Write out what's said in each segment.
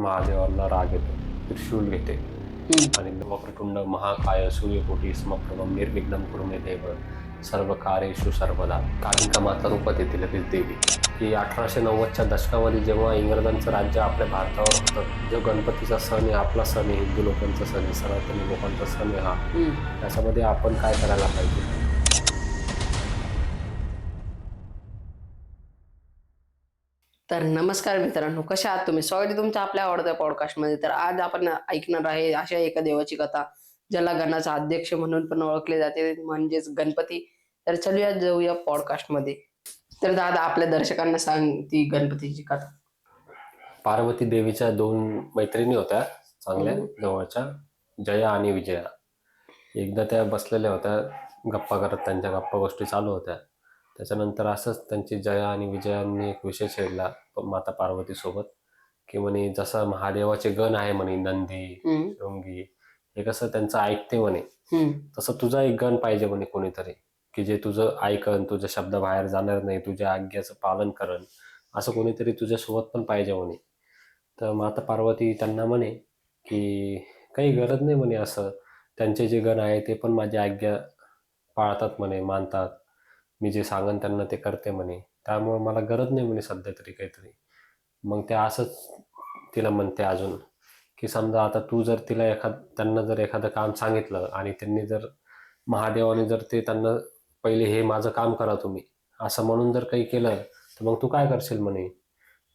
महादेवांना राग येतो त्रिशूल घेते. आणि वक्रतुंड महाकाय सूर्यकोटी समप्रभम निर्विघ्नं कुरु मे देव. सर्व कार्येषु सर्वदा. कालिका माता रूपात येते लगेच देवी. की अठराशे नव्वदच्या दशकामध्ये जेव्हा इंग्रजांचं राज्य आपल्या भारतावर होतं जो गणपतीचा सण आहे आपला सण आहे हिंदू लोकांचा सण आहे सनातनी लोकांचा सण आहे हा. त्याच्यामध्ये आपण काय करायला पाहिजे? तर नमस्कार मित्रांनो कशा आहात तुम्ही? स्वागत तुमच्या आपल्या आवडत्या पॉडकास्टमध्ये तर आज आपण ऐकणार आहे अशा एका देवाची कथा ज्याला गणाचा अध्यक्ष म्हणून पण ओळखले जाते म्हणजेच गणपती. तर चलूया जाऊया पॉडकास्टमध्ये तर दादा आपल्या दर्शकांना सांग ती गणपतीची कथा. पार्वती देवीच्या दोन मैत्रिणी होत्या चांगल्या. जवळच्या जया आणि विजया. एकदा त्या बसलेल्या होत्या गप्पा करत त्यांच्या गप्पा गोष्टी चालू होत्या. त्याच्यानंतर असंच त्यांची जया आणि विजयांनी एक विषय छेडला माता पार्वती सोबत की म्हणे जसं महादेवाचे गण आहे म्हणे नंदी शृंगी हे कसं त्यांचं ऐकते म्हणे. तसं तुझा एक गण पाहिजे म्हणे कोणीतरी की जे तुझं ऐकन तुझे शब्द बाहेर जाणार नाही तुझ्या आज्ञाचं पालन करण असं कोणीतरी तुझ्यासोबत पण पाहिजे म्हणे. तर माता पार्वती त्यांना म्हणे की काही गरज नाही म्हणे असं त्यांचे जे गण आहे ते पण माझी आज्ञा पाळतात म्हणे मानतात मी जे सांगन त्यांना ते करते म्हणे. त्यामुळे मला गरज नाही म्हणे सध्या तरी काहीतरी. मग ते असंच तिला म्हणते अजून की समजा आता तू जर तिला एखाद त्यांना जर एखादं काम सांगितलं आणि त्यांनी जर महादेवाने जर ते त्यांना पहिले हे माझं काम करा तुम्ही असं म्हणून जर काही केलं तर मग तू काय करशील म्हणे?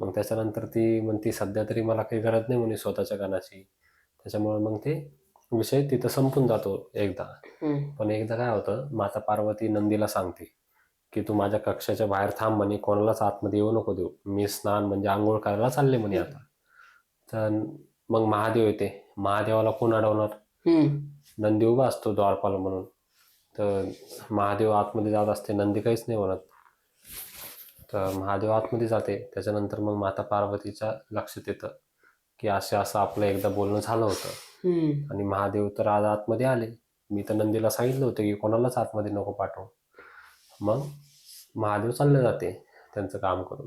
मग त्याच्यानंतर ती म्हणती सध्या तरी मला काही गरज नाही म्हणे स्वतःच्या गाण्याची त्याच्यामुळे मग ते विषय तिथं संपून जातो एकदा. पण एकदा काय होतं माता पार्वती नंदीला सांगते. की तू माझ्या कक्षाच्या बाहेर थांब म्हणे कोणालाच आतमध्ये येऊ नको देऊ. मी स्नान म्हणजे आंघोळ करायला चालले म्हणे आता. तर मग महादेव येते. महादेवाला कोण अडवणार? नंदी उभा असतो द्वारपाल म्हणून. तर महादेव आतमध्ये जात असते नंदी काहीच नाही म्हणत. तर महादेव आतमध्ये जाते. त्याच्यानंतर मग माता पार्वतीच्या लक्षात येतं की असं असं आपलं एकदा बोलणं झालं होतं. आणि महादेव तर आज आतमध्ये आले. मी तर नंदीला सांगितलं होतं की कोणालाच आतमध्ये नको पाठवू. मग महादेव चालले जाते त्यांचं काम करून.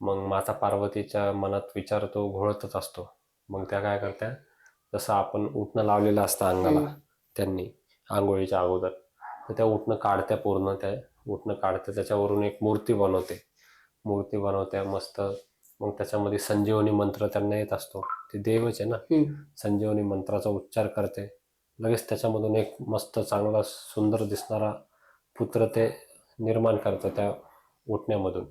मग माता पार्वतीच्या मनात विचार तो घोळतच असतो. मग त्या काय करत्या? जसं आपण उठणं लावलेलं असतं अंगाला. त्यांनी आंघोळीच्या अगोदर तर त्या उठणं काढत्या पूर्ण त्या उठणं काढते त्याच्यावरून एक मूर्ती बनवते. मूर्ती बनवत्या मस्त. मग त्याच्यामध्ये संजीवनी मंत्र त्यांना येत असतो. ते देवच आहे ना. संजीवनी मंत्राचा उच्चार करते. लगेच त्याच्यामधून एक मस्त चांगला सुंदर दिसणारा पुत्र ते निर्माण करतं त्या उठण्यामधून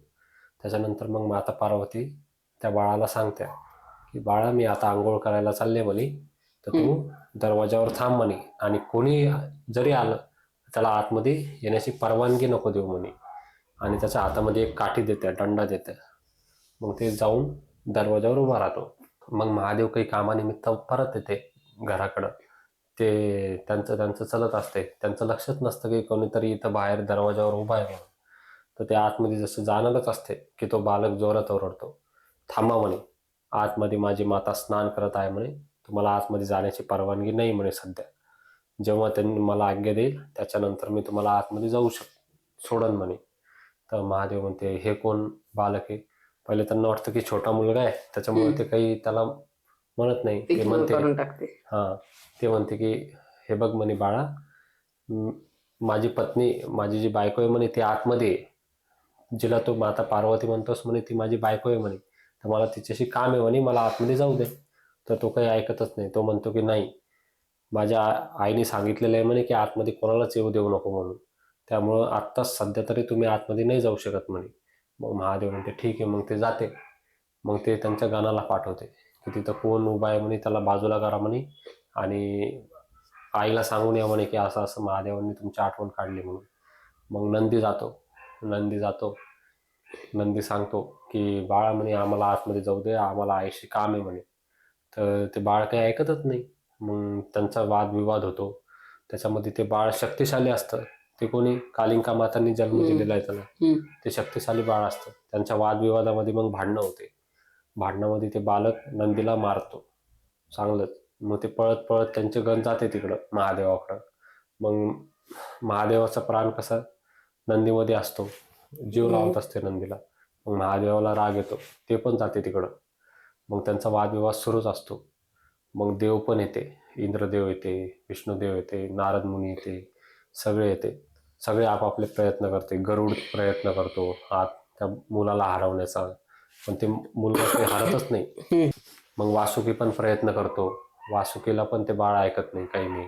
त्याच्यानंतर मग माता पार्वती त्या बाळाला सांगत्या की बाळा मी आता आंघोळ करायला चालले म्हणे तर तू दरवाजावर थांब म्हणे आणि कोणी जरी आलं त्याला आतमध्ये येण्याची परवानगी नको देऊ म्हणे. आणि त्याच्या हातामध्ये एक काठी देते दंडा देते. मग ते जाऊन दरवाजावर उभा राहतो. मग महादेव काही कामानिमित्त परत येते घराकडं. ते त्यांचं त्यांचं चलत असते त्यांचं लक्षच नसतं की कोणीतरी इथं बाहेर दरवाजावर उभा आहे म्हणून. तर ते आतमध्ये जसं जाणारच असते की तो बालक जोरात ओरडतो. थांबा म्हणे. आतमध्ये माझी माता स्नान करत आहे म्हणे. तुम्हाला आतमध्ये जाण्याची परवानगी नाही म्हणे सध्या. जेव्हा त्यांनी मला आज्ञा देईल त्याच्यानंतर मी तुम्हाला आतमध्ये जाऊ शक सोडन म्हणे. तर महादेव म्हणते हे कोण बालक आहे? पहिले त्यांना वाटतं की छोटा मुलगा आहे. त्याच्यामुळे. ते काही त्याला म्हणत नाही. ते म्हणते करून टाकते. हां ते म्हणते की हे बघ म्हणे बाळा माझी पत्नी माझी जी बायको आहे म्हणे ती आतमध्ये जिला तो माता पार्वती म्हणतोस म्हणे ती माझी बायको आहे म्हणे तर मला तिच्याशी काम आहे म्हणे मला आतमध्ये जाऊ दे. तर तो काही ऐकतच नाही. तो म्हणतो की नाही माझ्या आईने सांगितलेलं आहे म्हणे की आतमध्ये कोणालाच येऊ देऊ नको म्हणून. त्यामुळं आत्ताच सध्या तरी तुम्ही आतमध्ये नाही जाऊ शकत म्हणे मग महादेव म्हणते ठीक आहे मग ते जाते. मग ते त्यांच्या गाणाला पाठवते. की तिथं कोण उभा आहे म्हणे त्याला बाजूला करा म्हणे. आणि आईला सांगून या म्हणे की असं असं महादेवांनी तुमची आठवण काढली म्हणून. मग नंदी जातो. नंदी जातो. नंदी सांगतो की बाळा म्हणे आम्हाला आतमध्ये जाऊ दे. आम्हाला आईशी काम आहे म्हणे. तर ते बाळ काही ऐकतच नाही. मग त्यांचा वादविवाद होतो. त्याच्यामध्ये ते बाळ शक्तिशाली असतं. ते कोणी? कालिंका मातांनी जन्म. दिलेला आहे त्याला. ते शक्तिशाली बाळ असतं. त्यांच्या वादविवादामध्ये मग भांडणं होते. भांडणामध्ये ते बालक नंदीला मारतो. चांगलंच. मग ते पळत पळत त्यांचे गण जाते तिकडं महादेवाकडं. मग महादेवाचा प्राण कसा? नंदीमध्ये असतो. जीव. लावत असते नंदीला. मग महादेवाला राग येतो. ते पण जाते तिकडं. मग त्यांचा वादविवाद सुरूच असतो. मग देव पण येते. इंद्रदेव येते विष्णुदेव येते नारद मुनी येते सगळे येते. सगळे आपापले प्रयत्न करते. गरुड प्रयत्न करतो. हा त्या मुलाला हरवण्याचा. पण ते मुलगा ते हरतच नाही. मग वासुकी पण प्रयत्न करतो. वासुकीला पण ते बाळ ऐकत नाही काही नाही.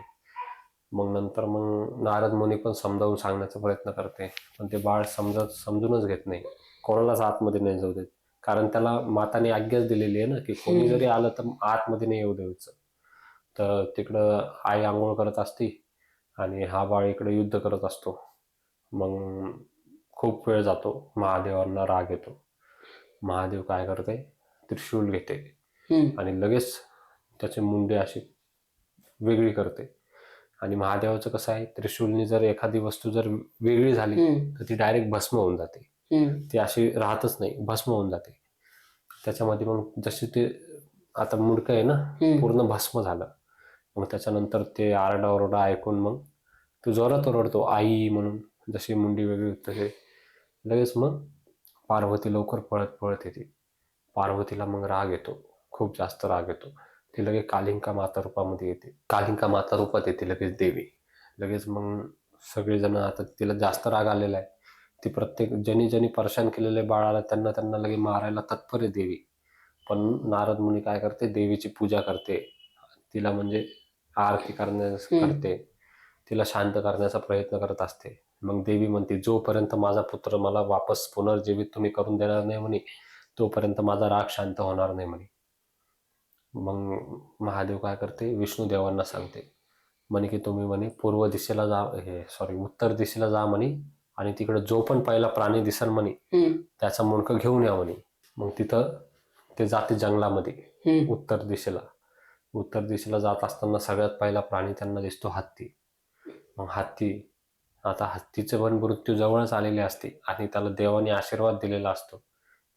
मग नंतर मग नारद मुनी पण समजावून सांगण्याचा प्रयत्न करते. पण ते बाळ समजत समजूनच घेत नाही. कोणालाच आतमध्ये नाही जाऊ देत. कारण त्याला माताने आज्ञाच दिलेली आहे ना की कोणी जरी आलं तर आतमध्ये नाही येऊ द्यायचं. तर तिकडं आई आंघोळ करत असती आणि हा बाळ इकडे युद्ध करत असतो. मग खूप वेळ जातो. महादेवांना राग येतो. महादेव काय करते त्रिशूल घेते. आणि लगेच त्याचे मुंडे अशी वेगळी करते आणि महादेवाचं कसं आहे त्रिशूलनी जर एखादी वस्तू जर वेगळी झाली. तर ती डायरेक्ट भस्म होऊन जाते. ती अशी राहतच नाही भस्म होऊन जाते त्याच्यामध्ये मग जशी ते आता मुडकं आहे ना. पूर्ण भस्म झालं मग त्याच्यानंतर ते आरडाओरडा ऐकून मग तो जोरात ओरडतो आई म्हणून जशी मुंडी वेगळी होती तसे लगेच मग पार्वती लवकर पळत पळत येते. पार्वतीला मग राग येतो. खूप जास्त राग येतो. ती लगेच कालिंका माता रूपामध्ये येते. कालिंका माता रूपात येते लगेच देवी. लगेच मग सगळेजण आता तिला जास्त राग आलेला आहे. ती प्रत्येक ज्यांनी ज्यांनी परेशान केलेले बाळाला त्यांना त्यांना लगे मारायला तत्पर आहे देवी. पण नारद मुनी काय करते? देवीची पूजा करते. तिला म्हणजे आरती करण्यास. करते. तिला शांत करण्याचा प्रयत्न करत असते. मग देवी म्हणते जोपर्यंत माझा पुत्र मला वापस पुनर्जीवित तुम्ही करून देणार नाही म्हणे तोपर्यंत माझा राग शांत होणार नाही म्हणे मग महादेव काय करते विष्णू देवांना सांगते म्हणे की तुम्ही म्हणे पूर्व दिशेला जा हे सॉरी उत्तर दिशेला जा म्हणे आणि तिकडे जो पण पहिला प्राणी दिसेल म्हणे. त्याचा मुंडकं घेऊन या म्हणे मग तिथं ते जाते जंगलामध्ये. उत्तर दिशेला उत्तर दिशेला जात असताना सगळ्यात पहिला प्राणी त्यांना दिसतो हत्ती मग हत्ती आता हत्तीचे पण मृत्यू जवळच आलेले असते आणि त्याला देवाने आशीर्वाद दिलेला असतो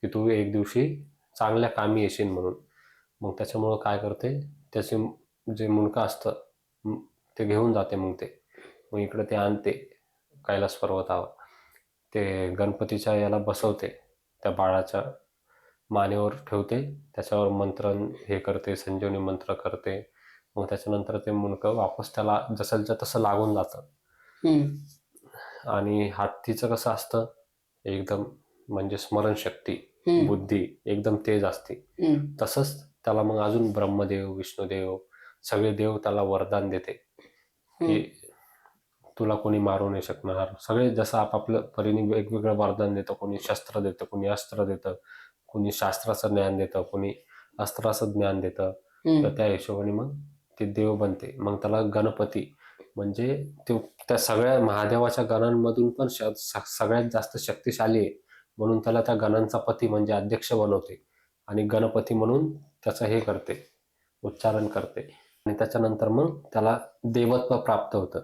की तू एक दिवशी चांगल्या कामी येशील म्हणून. मग त्याच्यामुळं काय करते? त्याचे जे मुंडकं असतं ते घेऊन जाते मग ते. मग इकडं ते आणते कैलास पर्वतावर. ते गणपतीच्या याला बसवते त्या बाळाच्या मानेवर ठेवते त्याच्यावर मंत्र हे करते संजीवनी मंत्र करते. मग त्याच्यानंतर ते मुंडकं वापस त्याला जसंच्या तसं लागून जातं. आणि हत्तीचं कसं असतं एकदम म्हणजे स्मरणशक्ती. बुद्धी एकदम तेज असते. तसंच त्याला मग अजून ब्रह्मदेव विष्णुदेव सगळे देव त्याला वरदान देते की तुला कोणी मारू नाही शकणार सगळे जसं आपापलं परीने वेगवेगळं वरदान देतं कोणी शस्त्र देतं कोणी अस्त्र देतं कोणी शास्त्राचं ज्ञान देतं कोणी अस्त्राचं ज्ञान देतं. तर त्या हिशोबाने मग ते देव बनते मग त्याला गणपती म्हणजे ते त्या सगळ्या महादेवाच्या गणांमधून पण श- स- सगळ्यात जास्त शक्तिशाली आहे. म्हणून त्याला त्या गणांचा पती म्हणजे अध्यक्ष बनवते. आणि गणपती म्हणून त्याचं हे करते उच्चारण करते. आणि त्याच्यानंतर मग त्याला देवत्व प्राप्त होतं.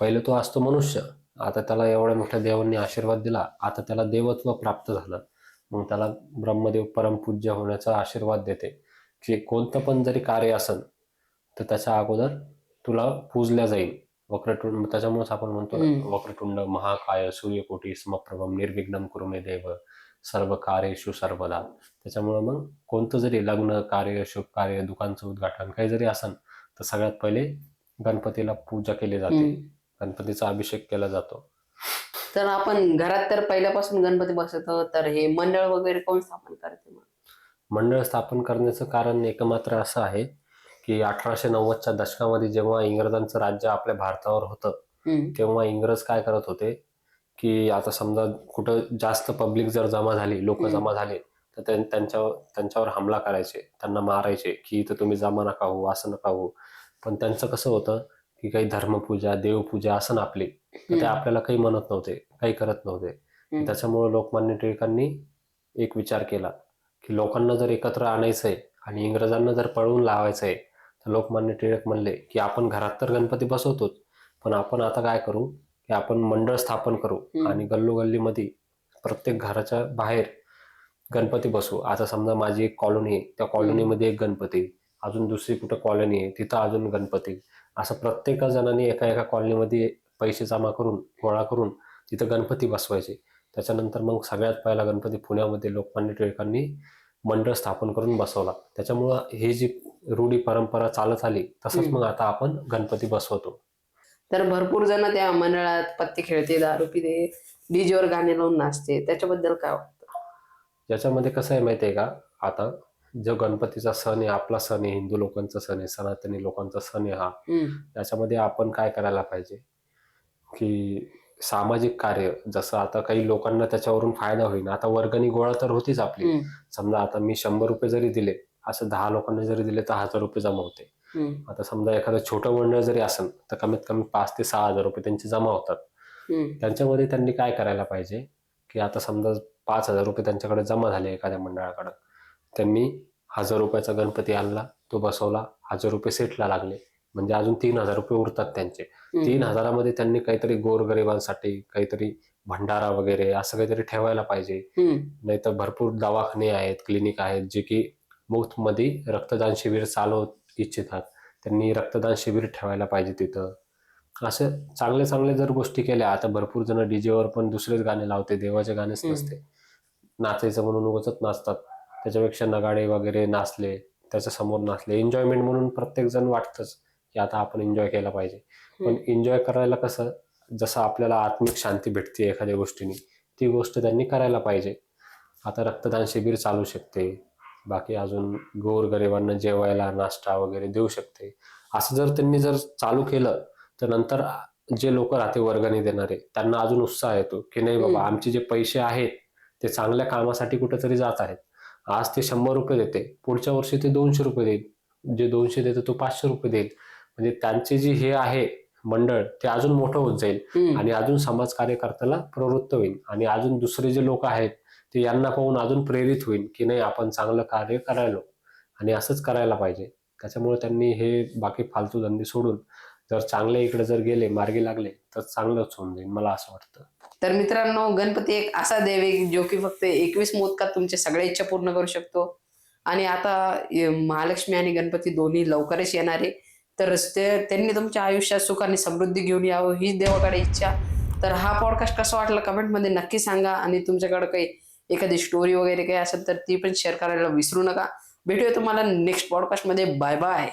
पहिले तो असतो मनुष्य. आता त्याला एवढ्या मोठ्या देवांनी आशीर्वाद दिला. आता त्याला देवत्व प्राप्त झालं. मग त्याला ब्रह्मदेव परमपूज्य होण्याचा आशीर्वाद देते. की कोणतं पण जरी कार्य असेल तर त्याच्या अगोदर तुला पूजल्या जाईल वक्रतुंड त्याच्यामुळेच आपण म्हणतो. वक्रतुंड महाकाय सूर्यकोटी समप्रभम निर्विघ्नम कुरु मे देव सर्व कार्येषु सर्वदा त्याच्यामुळं मग कोणतं जरी लग्न कार्य शुभ कार्य दुकानचं उद्घाटन काही जरी असेल तर सगळ्यात पहिले गणपतीला पूजा केली जाते. गणपतीचा अभिषेक केला जातो तर आपण घरात तर पहिल्यापासून गणपती बसवतो तर हे मंडळ वगैरे कोण स्थापन करते? मंडळ स्थापन करण्याचं कारण एकमात्र असं आहे की अठराशे नव्वदच्या दशकामध्ये जेव्हा इंग्रजांचं राज्य आपल्या भारतावर होतं. तेव्हा इंग्रज काय करत होते की आता समजा कुठं जास्त पब्लिक जर जमा झाली लोक. जमा झाले तर त्यां- त्यांच्यावर त्यांच्यावर हमला करायचे त्यांना मारायचे की इथं तुम्ही जमा नका होऊ असं नका होऊ पण त्यांचं कसं होतं की काही धर्मपूजा देवपूजा असं ना आपली ते. आपल्याला काही म्हणत नव्हते काही करत नव्हते. त्याच्यामुळे लोकमान्य टिळकांनी एक विचार केला की लोकांना जर एकत्र आणायचंय आणि इंग्रजांना जर पळवून लावायचंय लोकमान्य टिळक म्हणले की आपण घरात तर गणपती बसवतोच पण आपण आता काय करू की आपण मंडळ स्थापन करू. आणि गल्लोगल्लीमध्ये प्रत्येक घराच्या बाहेर गणपती बसवू. आता समजा माझी एक कॉलनी आहे त्या कॉलनीमध्ये एक गणपती अजून दुसरी कुठं कॉलनी आहे तिथं अजून गणपती असं प्रत्येक जणांनी एका एका कॉलनीमध्ये पैसे जमा करून गोळा करून तिथं गणपती बसवायचे. त्याच्यानंतर मग सगळ्यात पहिला गणपती पुण्यामध्ये लोकमान्य टिळकांनी मंडळ स्थापन करून बसवला. त्याच्यामुळं ही जी रूढी परंपरा चालत आली तसंच. मग आता आपण गणपती बसवतो. तर भरपूर जण त्या मंडळात पत्ते खेळते दारू पिते डीजेवर गाणे लावून नाचते. त्याच्याबद्दल काय वाटतं? याच्यामध्ये कसं आहे माहिती आहे का? आता जो गणपतीचा सण आहे आपला सण आहे हिंदू लोकांचा सण आहे सनातनी लोकांचा सण आहे हा. हम्म, याच्यामध्ये आपण काय करायला पाहिजे? की सामाजिक कार्य जसं आता काही लोकांना त्याच्यावरून फायदा होईल आता वर्गणी गोळा तर होतीच आपली. समजा आता मी शंभर रुपये जरी दिले असं दहा लोकांना जरी दिले तर हजार रुपये जमा होते. आता समजा एखादं छोटं मंडळ जरी असेल तर कमीत कमी पाच ते सहा हजार रुपये त्यांचे जमा होतात. त्यांच्यामध्ये त्यांनी काय करायला पाहिजे? की आता समजा पाच हजार रुपये त्यांच्याकडे जमा झाले एखाद्या मंडळाकडं. त्यांनी हजार रुपयाचा गणपती आणला तो बसवला हजार रुपये सेटला लागले. म्हणजे अजून तीन हजार रुपये उरतात त्यांचे. तीन हजारामध्ये त्यांनी काहीतरी गोरगरिबांसाठी काहीतरी भंडारा वगैरे असं काहीतरी ठेवायला पाहिजे. हम्म, नाही तर भरपूर दवाखाने आहेत क्लिनिक आहेत जे की मुफ्तमध्ये रक्तदान शिबिर चालवू इच्छितात. त्यांनी रक्तदान शिबिर ठेवायला पाहिजे तिथं. असे चांगले चांगले जर गोष्टी केल्या आता भरपूर जण डीजेवर पण दुसरेच गाणे लावते देवाचे गाणेच. नसते. नाचायचं म्हणून उगतच नाचतात. त्याच्यापेक्षा नगाडे वगैरे नाचले त्याच्यासमोर नाचले. एन्जॉयमेंट म्हणून प्रत्येक जण वाटतंच. की आता आपण एन्जॉय केला पाहिजे. पण. एन्जॉय करायला कसं जसं आपल्याला आत्मिक शांती भेटते एखाद्या गोष्टीने ती गोष्ट त्यांनी करायला पाहिजे. आता रक्तदान शिबिर चालू शकते. बाकी अजून गोरगरिबांना जेवायला नाश्ता वगैरे देऊ शकते. असं जर त्यांनी जर चालू केलं तर नंतर जे लोक राहते वर्गणी देणारे त्यांना अजून उत्साह येतो की नाही बाबा. आमचे जे पैसे आहेत ते चांगल्या कामासाठी कुठेतरी जात आहेत. आज ते शंभर रुपये देते पुढच्या वर्षी ते दोनशे रुपये देईल. जे दोनशे देते तो पाचशे रुपये देईल. म्हणजे त्यांचे जे हे आहे मंडळ ते अजून मोठं होत जाईल. आणि अजून समाज कार्यकर्त्याला प्रवृत्त होईल आणि अजून दुसरे जे लोक आहेत ते यांना पाहून अजून प्रेरित होईल की नाही आपण चांगलं कार्य करायलो आणि असंच करायला पाहिजे. त्याच्यामुळे त्यांनी हे बाकी फालतू धंदे सोडून जर चांगले इकडे जर गेले मार्गी लागले तर चांगलंच होऊन जाईल मला असं वाटतं. तर मित्रांनो गणपती एक असा देव आहे जो की फक्त एकवीस मोदकात तुमच्या सगळ्या इच्छा पूर्ण करू शकतो. आणि आता महालक्ष्मी आणि गणपती दोन्ही लवकरच येणार आहे. तर ते त्यांनी तुमच्या आयुष्यात सुख आणि समृद्धी घेऊन यावं ही देवाकडे इच्छा. तर हा पॉडकास्ट कसा वाटला कमेंटमध्ये नक्की सांगा आणि तुमच्याकडे काही एखादी स्टोरी वगैरे काही असेल तर ती पण शेअर करायला विसरू नका. भेटूया तुम्हाला नेक्स्ट पॉडकास्टमध्ये बाय बाय